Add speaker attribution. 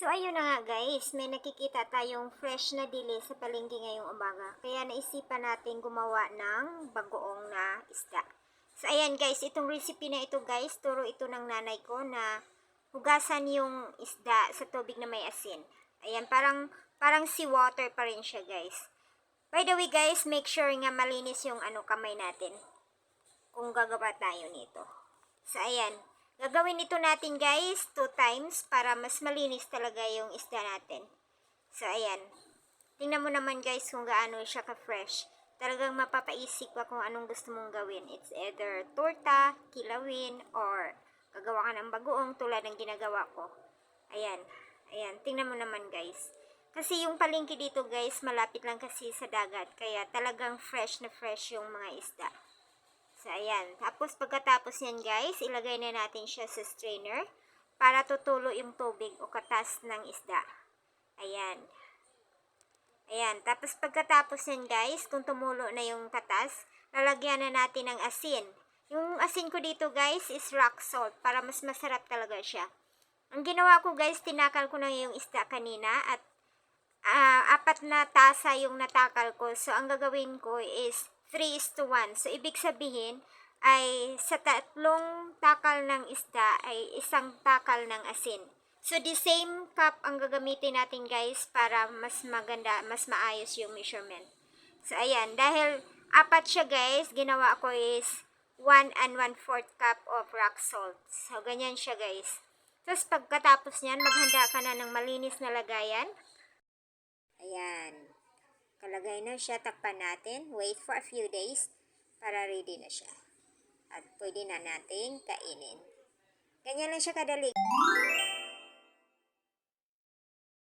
Speaker 1: So ayun na nga guys, may nakikita tayong fresh na dili sa palengke ngayong umaga. Kaya naisipan natin gumawa ng bagoong na isda. So ayan guys, itong recipe na ito guys, turo ito ng nanay ko na hugasan yung isda sa tubig na may asin. Ayan, parang parang seawater pa rin siya guys. By the way guys, make sure nga malinis yung ano kamay natin kung gagawa tayo nito. So, ayan. Gagawin ito natin guys, two times para mas malinis talaga yung isda natin. So, ayan. Tingnan mo naman guys kung gaano siya ka-fresh. Talagang mapapaisip ka kung anong gusto mong gawin. It's either torta, kilawin, or gagawa ka ng bagoong tulad ng ginagawa ko. Ayan. Ayan. Tingnan mo naman guys. Kasi yung palengke dito guys, malapit lang kasi sa dagat. Kaya talagang fresh na fresh yung mga isda. So, ayan. Tapos, pagkatapos yan, guys, ilagay na natin siya sa strainer para tutulo yung tubig o katas ng isda. Ayan. Ayan. Tapos, pagkatapos yan, guys, kung tumulo na yung katas, lalagyan na natin ng asin. Yung asin ko dito, guys, is rock salt para mas masarap talaga siya. Ang ginawa ko, guys, tinakal ko na yung isda kanina at ah, apat na tasa yung natakal ko. So, ang gagawin ko is 3 is to 1. So, ibig sabihin ay sa tatlong takal ng isda ay isang takal ng asin. So, the same cup ang gagamitin natin guys para mas maganda, mas maayos yung measurement. So, ayan. Dahil apat siya guys, ginawa ko is 1 and 1 4 cup of rock salt. So, ganyan siya guys. Tapos, pagkatapos niyan, maghanda ka na ng malinis na lagayan. Ayan. Kalagay na siya, takpan natin. Wait for a few days para ready na siya. At pwede na natin kainin. Ganyan lang siya kadali.